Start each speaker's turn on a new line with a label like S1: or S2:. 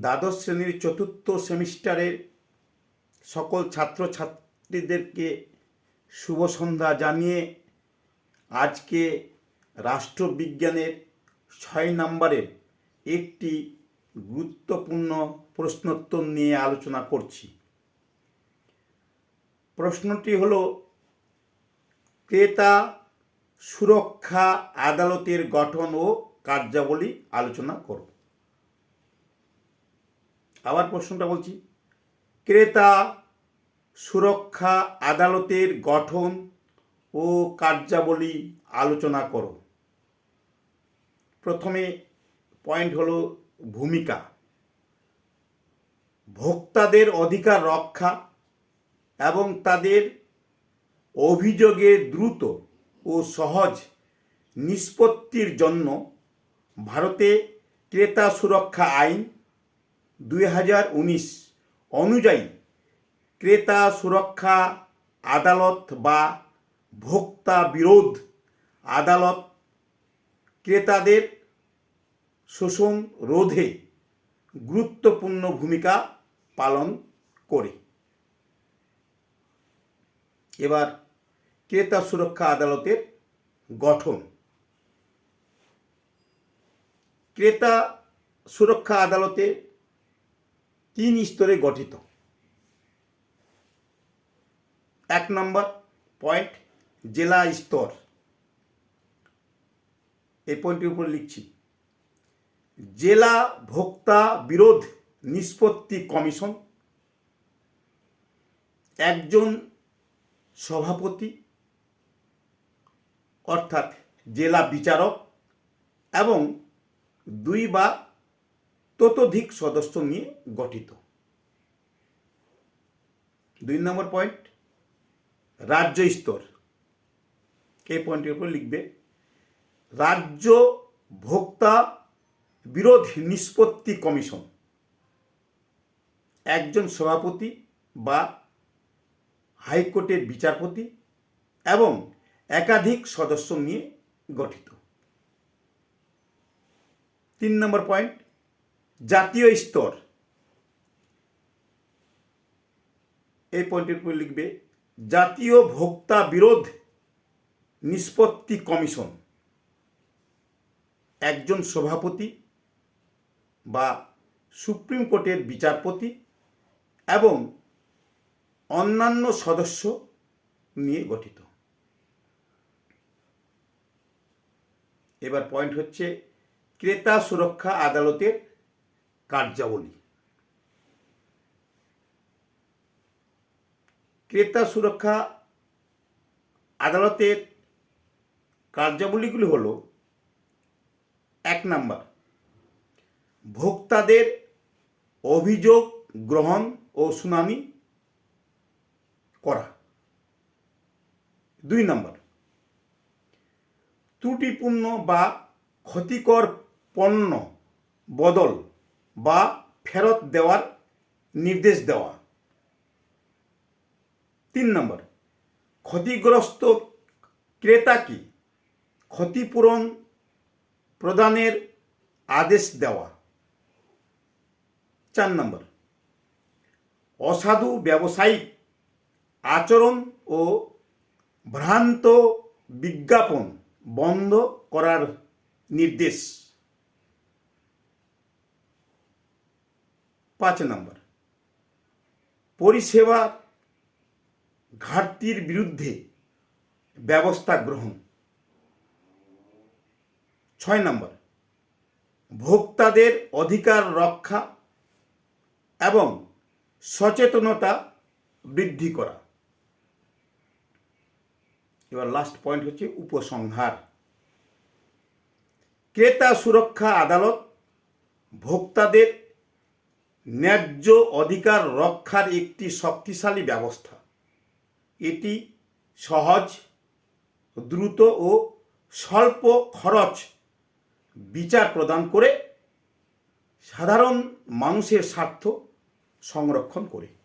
S1: দ্বাদশ শ্রেণির চতুর্থ সেমিস্টারের সকল ছাত্রছাত্রীদেরকে শুভ সন্ধ্যা জানিয়ে আজকে রাষ্ট্রবিজ্ঞানের ছয় নম্বরের একটি গুরুত্বপূর্ণ প্রশ্নোত্তর নিয়ে আলোচনা করছি। প্রশ্নটি হল, ক্রেতা সুরক্ষা আদালতের গঠন ও কার্যাবলী আলোচনা করো। আবার প্রশ্নটা বলছি। ক্রেতা সুরক্ষা আদালতের গঠন ও কার্যাবলী আলোচনা করো। প্রথমে পয়েন্ট হলো ভূমিকা। ভোক্তাদের অধিকার রক্ষা এবং তাদের অভিযোগে দ্রুত ও সহজ নিষ্পত্তির জন্য ভারতে ক্রেতা সুরক্ষা আইন দুই হাজার উনিশ অনুযায়ী ক্রেতা সুরক্ষা আদালত বা ভোক্তা বিরোধ আদালত ক্রেতাদের শোষণ রোধে গুরুত্বপূর্ণ ভূমিকা পালন করে। এবার ক্রেতা সুরক্ষা আদালতের গঠন। ক্রেতা সুরক্ষা আদালতে তিন স্তরে গঠিত। এক নম্বর পয়েন্ট জেলা স্তর। এই পয়েন্টের উপর লিখছি। জেলা ভোক্তা বিরোধ নিষ্পত্তি কমিশন, একজন সভাপতি, অর্থাৎ জেলা বিচারক এবং দুই বা ততোধিক সদস্য নিয়ে গঠিত। দুই নম্বর পয়েন্ট রাজ্য স্তর। এই পয়েন্টের উপর লিখবে? রাজ্য ভোক্তা বিরোধ নিষ্পত্তি কমিশন। একজন সভাপতি বা হাইকোর্টের বিচারপতি এবং একাধিক সদস্য নিয়ে গঠিত। তিন নম্বর পয়েন্ট জাতীয় স্তর। এই পয়েন্টের উপর লিখবে, জাতীয় ভোক্তা বিরোধ নিষ্পত্তি কমিশন। একজন সভাপতি বা সুপ্রিম কোর্টের বিচারপতি এবং অন্যান্য সদস্য নিয়ে গঠিত। এবার পয়েন্ট হচ্ছে ক্রেতা সুরক্ষা আদালতের কার্যাবলী। ক্রেতা সুরক্ষা আদালতের কার্যাবলীগুলি হল, এক নাম্বার, ভোক্তাদের অভিযোগ গ্রহণ ও শুনানি করা। দুই নম্বর, ত্রুটিপূর্ণ বা ক্ষতিকর পণ্য বদল বা ফেরত দেওয়ার নির্দেশ দেওয়া। তিন নম্বর, ক্ষতিগ্রস্ত ক্রেতাকে ক্ষতিপূরণ প্রদানের আদেশ দেওয়া। চার নম্বর, অসাধু ব্যবসায়িক আচরণ ও ভ্রান্ত বিজ্ঞাপন বন্ধ করার নির্দেশ। পাঁচ নম্বর। পরিষেবা ঘাটতির বিরুদ্ধে ব্যবস্থা গ্রহণ। ছয় নম্বর, ভোক্তাদের অধিকার রক্ষা এবং সচেতনতা বৃদ্ধি করা। এবার লাস্ট পয়েন্ট হচ্ছে উপসংহার। ক্রেতা সুরক্ষা আদালত ভোক্তাদের ন্যায্য অধিকার রক্ষার একটি শক্তিশালী ব্যবস্থা। এটি সহজ, দ্রুত ও স্বল্প খরচ বিচার প্রদান করে সাধারণ মানুষের স্বার্থ সংরক্ষণ করে।